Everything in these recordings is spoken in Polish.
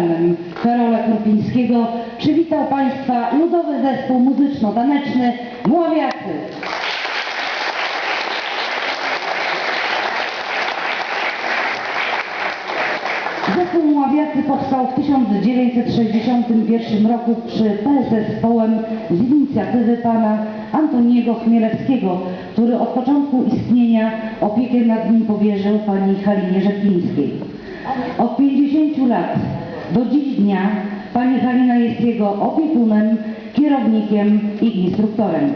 Panem Karola Krupińskiego przywitał Państwa Ludowy Zespół Muzyczno-Taneczny Mławiacy. Zespół Mławiacy powstał w 1961 roku przy PSS-Połem z inicjatywy pana Antoniego Chmielewskiego, który od początku istnienia opiekę nad nim powierzył pani Halinie Rzeplińskiej. Od 50 lat do dziś dnia pani Halina jest jego opiekunem, kierownikiem i instruktorem.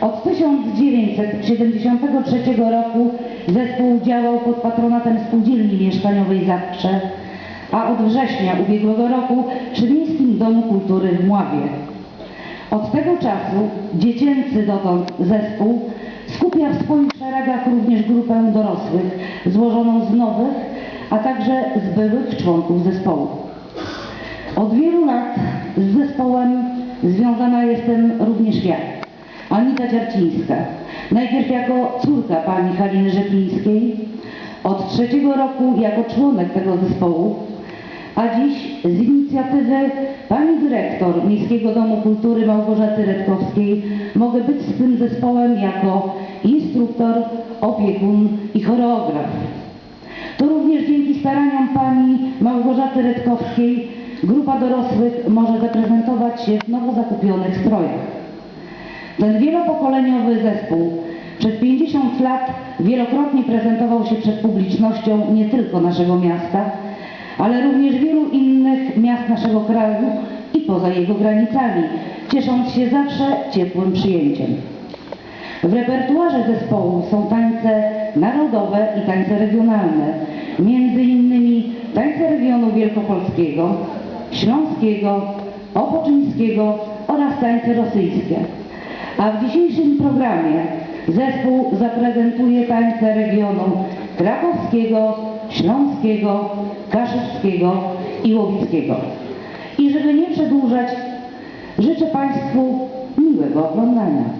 Od 1973 roku zespół działał pod patronatem Spółdzielni Mieszkaniowej Zawsze, a od września ubiegłego roku przy Miejskim Domu Kultury w Mławie. Od tego czasu dziecięcy dotąd zespół skupia w swoich szeregach również grupę dorosłych, złożoną z nowych, a także z byłych członków zespołu. Od wielu lat z zespołem związana jestem również ja, Anita Ciarcińska. Najpierw jako córka pani Haliny Rzeplińskiej, od trzeciego roku jako członek tego zespołu, a dziś z inicjatywy pani dyrektor Miejskiego Domu Kultury Małgorzaty Redkowskiej mogę być z tym zespołem jako instruktor, opiekun i choreograf. To również dzięki staraniom pani Małgorzaty Redkowskiej grupa dorosłych może zaprezentować się w nowo zakupionych strojach. Ten wielopokoleniowy zespół przez 50 lat wielokrotnie prezentował się przed publicznością nie tylko naszego miasta, ale również wielu innych miast naszego kraju i poza jego granicami, ciesząc się zawsze ciepłym przyjęciem. W repertuarze zespołu są tańce narodowe i tańce regionalne, między innymi tańce regionu wielkopolskiego, śląskiego, opoczyńskiego oraz tańce rosyjskie. A w dzisiejszym programie zespół zaprezentuje tańce regionu krakowskiego, śląskiego, kaszubskiego i łowickiego. I żeby nie przedłużać, życzę Państwu miłego oglądania.